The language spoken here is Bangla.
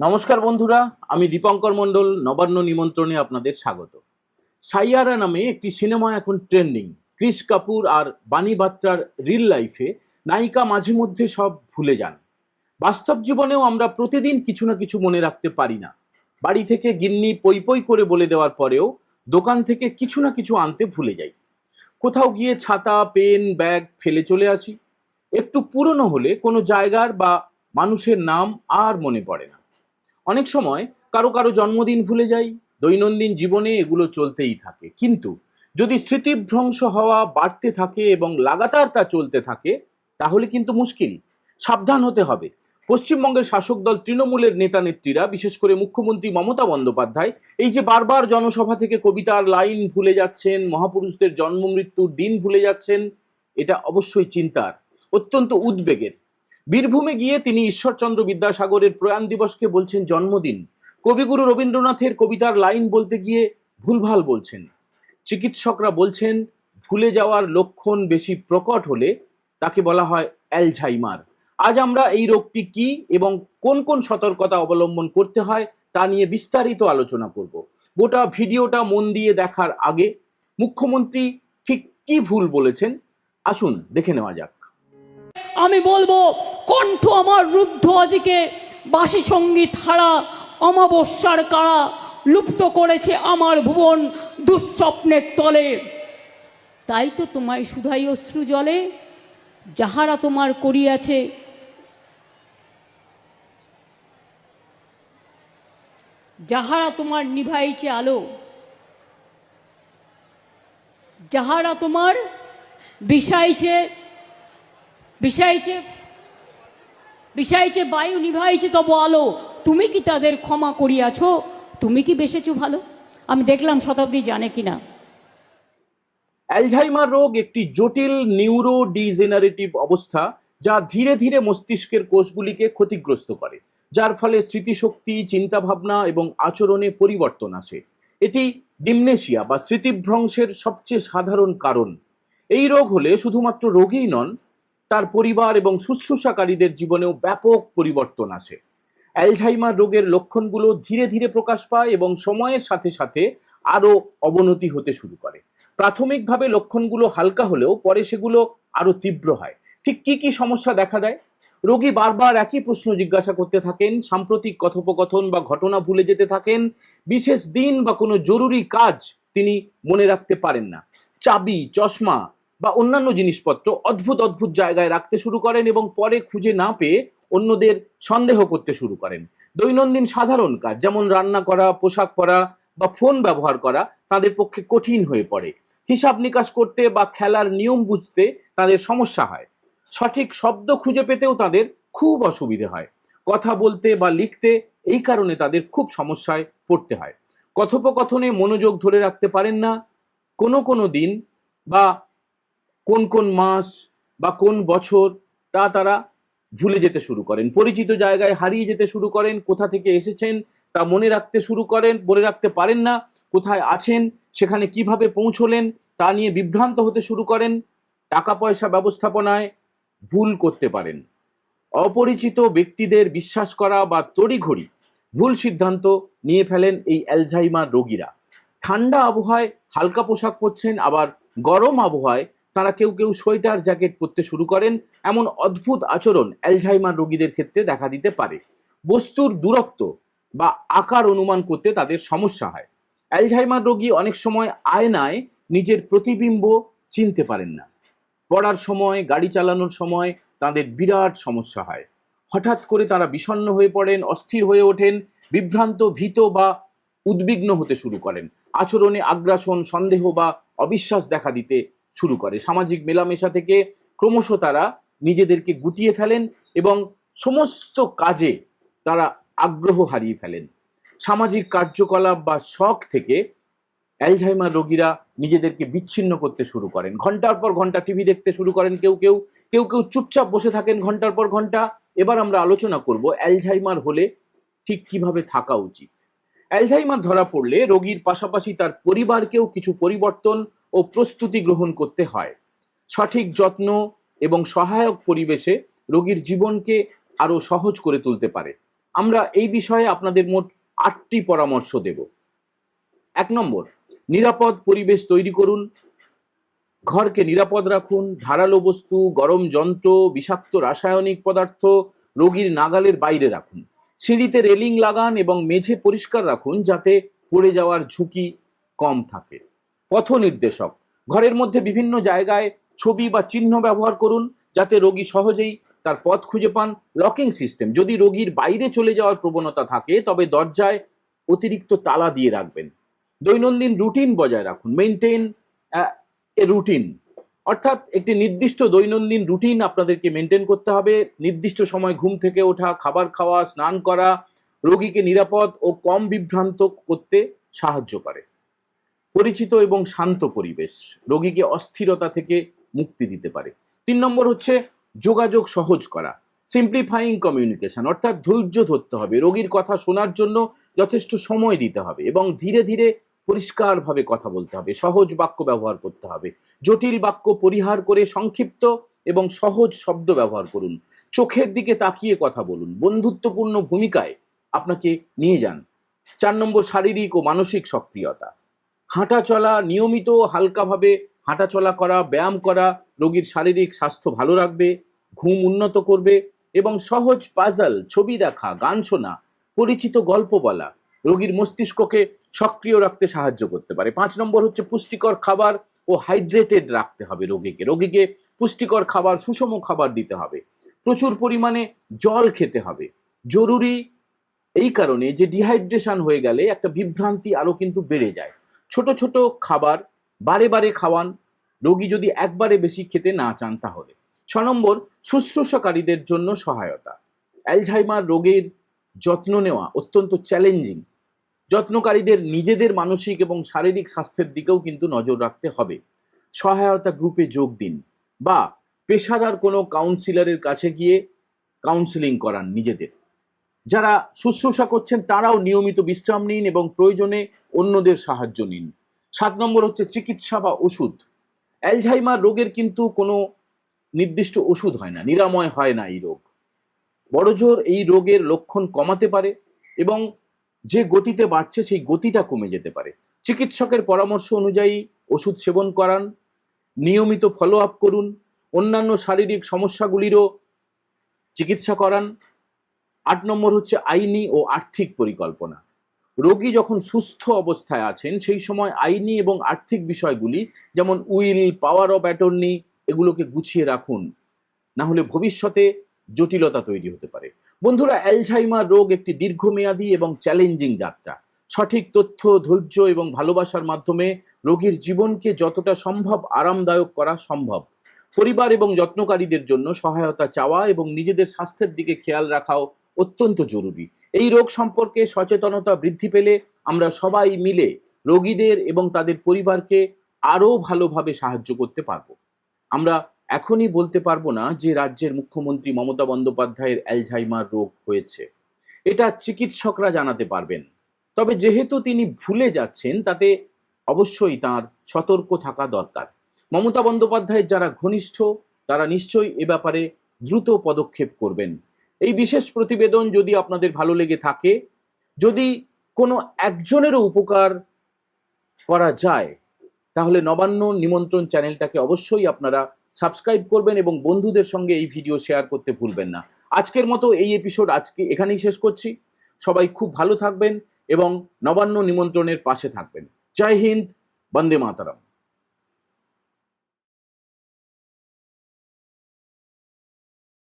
নমস্কার বন্ধুরা, আমি দীপঙ্কর মণ্ডল, নবান্ন নিমন্ত্রণে আপনাদের স্বাগত। সাইয়ারা নামে একটি সিনেমা এখন ট্রেন্ডিং, ক্রিস কাপুর আর বানি বাত্রার রিল লাইফে নায়িকা মাঝে মধ্যে সব ভুলে যান। বাস্তব জীবনেও আমরা প্রতিদিন কিছু না কিছু মনে রাখতে পারি না। বাড়ি থেকে গিন্নি পই পই করে বলে দেওয়ার পরেও দোকান থেকে কিছু না কিছু আনতে ভুলে যাই। কোথাও গিয়ে ছাতা, পেন, ব্যাগ ফেলে চলে আসি। একটু পুরনো হলে কোনো জায়গার বা মানুষের নাম আর মনে পড়ে না। অনেক সময় কারও কারও জন্মদিন ভুলে যাই, দৈনন্দিন জীবনে এগুলো চলতেই থাকে। কিন্তু যদি স্মৃতিভ্রংশ হওয়া বাড়তে থাকে এবং লাগাতার তা চলতে থাকে, তাহলে কিন্তু মুশকিল। সাবধান হতে হবে। পশ্চিমবঙ্গের শাসক দল তৃণমূলের নেতা নেত্রীরা বিশেষ করে মুখ্যমন্ত্রী মমতা বন্দ্যোপাধ্যায়, এই যে বারবার জনসভা থেকে কবিতার লাইন ভুলে যাচ্ছেন, মহাপুরুষদের জন্ম মৃত্যুর দিন ভুলে যাচ্ছেন, এটা অবশ্যই চিন্তার, অত্যন্ত উদ্বেগের। বীরভূমে গিয়ে তিনি ঈশ্বরচন্দ্র বিদ্যাসাগরের প্রয়াণ দিবসকে বলছেন জন্মদিন। কবিগুরু রবীন্দ্রনাথের কবিতার লাইন বলতে গিয়ে ভুলভাল বলছেন। চিকিৎসকরা বলছেন, ভুলে যাওয়ার লক্ষণ বেশি প্রকট হলে তাকে বলা হয় অ্যালঝাইমার। আজ আমরা এই রোগটি কি এবং কোন কোন সতর্কতা অবলম্বন করতে হয় তা নিয়ে বিস্তারিত আলোচনা করব। গোটা ভিডিওটা মন দিয়ে দেখার আগে মুখ্যমন্ত্রী ঠিক কি ভুল বলেছেন? আসুন, দেখে নেওয়া যাক। আমি বলব কণ্ঠ আমার রুদ্ধ আজকে। বাসি সংগীত হারা, অমাবস্যার কারা লুপ্ত করেছে আমার ভুবন দুঃস্বপ্নের তলে। তাই তো তোমায় সুধাই অশ্রু জলে, যাহারা তোমার করিয়াছে। যাহারা তোমার নিভাইছে আলো, যাহারা তোমার বিষাইছে বিষাইছে বিষাইছে বায়ু নিভাইছে তব আলো, তুমি কি তাদের ক্ষমা করিয়াছ? তুমি কি বেসেছো ভালো? আমি দেখলাম শতাব্দী জানে কিনা। অ্যালঝাইমার রোগ একটি জটিল নিউরো ডিজেনারেটিভ অবস্থা যা ধীরে ধীরে মস্তিষ্কের কোষগুলিকে ক্ষতিগ্রস্ত করে, যার ফলে স্মৃতিশক্তি, চিন্তাভাবনা এবং আচরণে পরিবর্তন আসে। এটি ডিমনেশিয়া বা স্মৃতিভ্রংশের সবচেয়ে সাধারণ কারণ। এই রোগ হলে শুধুমাত্র রোগীই নন তার পরিবার এবং শুশ্রূষাকারীদের জীবনেও ব্যাপক পরিবর্তন আসে। অ্যালঝাইমার রোগের লক্ষণগুলো ধীরে ধীরে প্রকাশ পায় এবং সময়ের সাথে সাথে আরও অবনতি হতে শুরু করে। প্রাথমিকভাবে লক্ষণগুলো হালকা হলেও পরে সেগুলো আরও তীব্র হয়। ঠিক কি কি সমস্যা দেখা দেয়? রোগী বারবার একই প্রশ্ন জিজ্ঞাসা করতে থাকেন, সাম্প্রতিক কথোপকথন বা ঘটনা ভুলে যেতে থাকেন, বিশেষ দিন বা কোনো জরুরি কাজ তিনি মনে রাখতে পারেন না। চাবি, চশমা বা অন্যান্য জিনিসপত্র অদ্ভুত অদ্ভুত জায়গায় রাখতে শুরু করেন এবং পরে খুঁজে না পেয়ে অন্যদের সন্দেহ করতে শুরু করেন। দৈনন্দিন সাধারণ কাজ, যেমন রান্না করা, পোশাক পরা বা ফোন ব্যবহার করা তাদের পক্ষে কঠিন হয়ে পড়ে। হিসাব নিকাশ করতে বা খেলার নিয়ম বুঝতে তাদের সমস্যা হয়। সঠিক শব্দ খুঁজে পেতেও তাদের খুব অসুবিধে হয়। কথা বলতে বা লিখতে এই কারণে তাদের খুব সমস্যায় পড়তে হয়। কথোপকথনে মনোযোগ ধরে রাখতে পারেন না। কোনো কোনো দিন বা কোন কোন মাস বা কোন বছর তা তারা ভুলে যেতে শুরু করেন। পরিচিত জায়গায় হারিয়ে যেতে শুরু করেন, কোথা থেকে এসেছেন তা মনে রাখতে শুরু করেন, মনে রাখতে পারেন না কোথায় আছেন, সেখানে কীভাবে পৌঁছলেন তা নিয়ে বিভ্রান্ত হতে শুরু করেন, টাকা পয়সা ব্যবস্থাপনায় ভুল করতে পারেন। অপরিচিত ব্যক্তিদের বিশ্বাস করা বা তড়িঘড়ি ভুল সিদ্ধান্ত নিয়ে ফেলেন এই অ্যালঝাইমার রোগীরা। ঠান্ডা আবহাওয়ায় হালকা পোশাক পরছেন, আবার গরম আবহাওয়ায় তারা কেউ কেউ সোয়েটার জ্যাকেট পরতে শুরু করেন। এমন অদ্ভুত আচরণ অ্যালঝাইমার রোগীদের ক্ষেত্রে দেখা দিতে পারে। বস্তুর দূরত্ব বা আকার অনুমান করতে তাদের সমস্যা হয়। অ্যালঝাইমার রোগী অনেক সময় আয়নায় নিজের প্রতিবিম্ব চিনতে পারেন না। পড়ার সময়, গাড়ি চালানোর সময় তাদের বিরাট সমস্যা হয়। হঠাৎ করে তারা বিষণ্ণ হয়ে পড়েন, অস্থির হয়ে ওঠেন, বিভ্রান্ত, ভীত বা উদ্বিগ্ন হতে শুরু করেন। আচরণে আগ্রাসন, সন্দেহ বা অবিশ্বাস দেখা দিতে শুরু করে। সামাজিক মেলামেশা থেকে ক্রমশ তারা নিজেদেরকে গুটিয়ে ফেলেন এবং সমস্ত কাজে তারা আগ্রহ হারিয়ে ফেলেন। সামাজিক কার্যকলাপ বা শখ থেকে অ্যালঝাইমার রোগীরা নিজেদেরকে বিচ্ছিন্ন করতে শুরু করেন। ঘণ্টার পর ঘণ্টা টিভি দেখতে শুরু করেন কেউ কেউ। কেউ কেউ চুপচাপ বসে থাকেন ঘণ্টার পর ঘণ্টা। এবার আমরা আলোচনা করব অ্যালঝাইমার হলে ঠিক কীভাবে থাকা উচিত। অ্যালঝাইমার ধরা পড়লে রোগীর পাশাপাশি তার পরিবারকেও কিছু পরিবর্তন ও প্রস্তুতি গ্রহণ করতে হয়। সঠিক যত্ন এবং সহায়ক পরিবেশে রোগীর জীবনকে আরও সহজ করে তুলতে পারে। আমরা এই বিষয়ে আপনাদের মোট আটটি পরামর্শ দেব। এক নম্বর, নিরাপদ পরিবেশ তৈরি করুন। ঘরকে নিরাপদ রাখুন। ধারালো বস্তু, গরম যন্ত্র, বিষাক্ত রাসায়নিক পদার্থ রোগীর নাগালের বাইরে রাখুন। সিঁড়িতে রেলিং লাগান এবং মেঝে পরিষ্কার রাখুন যাতে পড়ে যাওয়ার ঝুঁকি কম থাকে। পথ নির্দেশক ঘরের মধ্যে বিভিন্ন জায়গায় ছবি বা চিহ্ন ব্যবহার করুন যাতে রোগী সহজেই তার পথ খুঁজে পান লকিং সিস্টেম। যদি রোগীর বাইরে চলে যাওয়ার প্রবণতা থাকে, তবে দরজায় অতিরিক্ত তালা দিয়ে রাখবেন। দৈনন্দিন রুটিন বজায় রাখুন। Maintain a routine. অর্থাৎ একটি নির্দিষ্ট দৈনন্দিন রুটিন আপনাদেরকে মেনটেন করতে হবে। নির্দিষ্ট সময় ঘুম থেকে ওঠা, খাবার খাওয়া, স্নান করা রোগীকে নিরাপদ ও কম বিভ্রান্ত করতে সাহায্য করে। পরিচিত এবং শান্ত পরিবেশ রোগীকে অস্থিরতা থেকে মুক্তি দিতে পারে। তিন নম্বর হচ্ছে যোগাযোগ সহজ করা সিম্পলিফাইং কমিউনিকেশন অর্থাৎ ধৈর্য ধরতে হবে। রোগীর কথা শোনার জন্য যথেষ্ট সময় দিতে হবে এবং ধীরে ধীরে পরিষ্কারভাবে কথা বলতে হবে, সহজ বাক্য ব্যবহার করতে হবে। জটিল বাক্য পরিহার করে সংক্ষিপ্ত এবং সহজ শব্দ ব্যবহার করুন। চোখের দিকে তাকিয়ে কথা বলুন। বন্ধুত্বপূর্ণ ভূমিকায় আপনাকে নিয়ে যান। চার নম্বর শারীরিক ও মানসিক সক্রিয়তা। হাঁটা চলা নিয়মিত হালকাভাবে হাঁটা চলা করা, ব্যায়াম করা, রোগীর শারীরিক স্বাস্থ্য ভালো রাখবে, ঘুম উন্নত করবে এবং সহজ পাজল ছবি দেখা, গান শোনা, পরিচিত গল্প বলা রোগীর মস্তিষ্ককে সক্রিয় রাখতে সাহায্য করতে পারে। পাঁচ নম্বর হচ্ছে পুষ্টিকর খাবার ও হাইড্রেটেড রাখতে হবে রোগীকে। রোগীকে পুষ্টিকর খাবার, সুষম খাবার দিতে হবে। প্রচুর পরিমাণে জল খেতে হবে। জরুরি এই কারণে যে ডিহাইড্রেশন হয়ে গেলে একটা বিভ্রান্তি আরও কিন্তু বেড়ে যায়। ছোট ছোট খাবার বারে বারে খাওয়ান। রোগী যদি একবারে বেশি খেতে না চান তাহলে। ছ নম্বর, শুশ্রূষাকারীদের জন্য সহায়তা। অ্যালঝাইমার রোগের যত্ন নেওয়া অত্যন্ত চ্যালেঞ্জিং। যত্নকারীদের নিজেদের মানসিক এবং শারীরিক স্বাস্থ্যের দিকেও কিন্তু নজর রাখতে হবে। সহায়তা গ্রুপে যোগ দিন বা পেশাদার কোনো কাউন্সিলরের কাছে গিয়ে কাউন্সিলিং করান নিজেদের। যারা শুশ্রূষা করছেন, তারাও নিয়মিত বিশ্রাম নিন এবং প্রয়োজনে অন্যদের সাহায্য নিন। সাত নম্বর হচ্ছে চিকিৎসা বা ওষুধ। অ্যালঝাইমার রোগের কিন্তু কোনো নির্দিষ্ট ওষুধ হয় না, নিরাময় হয় না এই রোগ। বড়জোর এই রোগের লক্ষণ কমাতে পারে এবং যে গতিতে বাড়ছে, সেই গতিটা কমে যেতে পারে। চিকিৎসকের পরামর্শ অনুযায়ী ওষুধ সেবন করান, নিয়মিত ফলো আপ করুন, অন্যান্য শারীরিক সমস্যাগুলিরও চিকিৎসা করান আট নম্বর হচ্ছে আইনি ও আর্থিক পরিকল্পনা। রোগী যখন সুস্থ অবস্থায় আছেন, সেই সময় আইনি এবং আর্থিক বিষয়গুলি, যেমন উইল, পাওয়ার অফ অ্যাটর্নি, এগুলোকে গুছিয়ে রাখুন। না হলে ভবিষ্যতে জটিলতা তৈরি হতে পারে। বন্ধুরা, অ্যালঝাইমার রোগ একটি দীর্ঘমেয়াদী এবং চ্যালেঞ্জিং যাত্রা। সঠিক তথ্য, ধৈর্য এবং ভালোবাসার মাধ্যমে রোগীর জীবনকে যতটা সম্ভব আরামদায়ক করা সম্ভব। পরিবার এবং যত্নকারীদের জন্য সহায়তা চাওয়া এবং নিজেদের স্বাস্থ্যের দিকে খেয়াল রাখাও অত্যন্ত জরুরি। এই রোগ সম্পর্কে সচেতনতা বৃদ্ধি পেলে আমরা সবাই মিলে রোগীদের এবং তাদের পরিবারকে আরও ভালোভাবে সাহায্য করতে পারব। আমরা এখনই বলতে পারব না যে রাজ্যের মুখ্যমন্ত্রী মমতা বন্দ্যোপাধ্যায়ের অ্যালঝাইমার রোগ হয়েছে। এটা চিকিৎসকরা জানাতে পারবেন। তবে যেহেতু তিনি ভুলে যাচ্ছেন, তাতে অবশ্যই তার সতর্ক থাকা দরকার। মমতা বন্দ্যোপাধ্যায়ের যারা ঘনিষ্ঠ, তারা নিশ্চয়ই এ ব্যাপারে দ্রুত পদক্ষেপ করবেন। এই বিশেষ প্রতিবেদন যদি আপনাদের ভালো লেগে থাকে, যদি কোনো একজনেরও উপকার করা যায়, তাহলে নবান্ন নিমন্ত্রণ চ্যানেলটাকে অবশ্যই আপনারা সাবস্ক্রাইব করবেন এবং বন্ধুদের সঙ্গে এই ভিডিও শেয়ার করতে ভুলবেন না। আজকের মতো এই এপিসোড আজকে এখানেই শেষ করছি। সবাই খুব ভালো থাকবেন এবং নবান্ন নিমন্ত্রণের পাশে থাকবেন। জয় হিন্দ, বন্দে মাতারাম।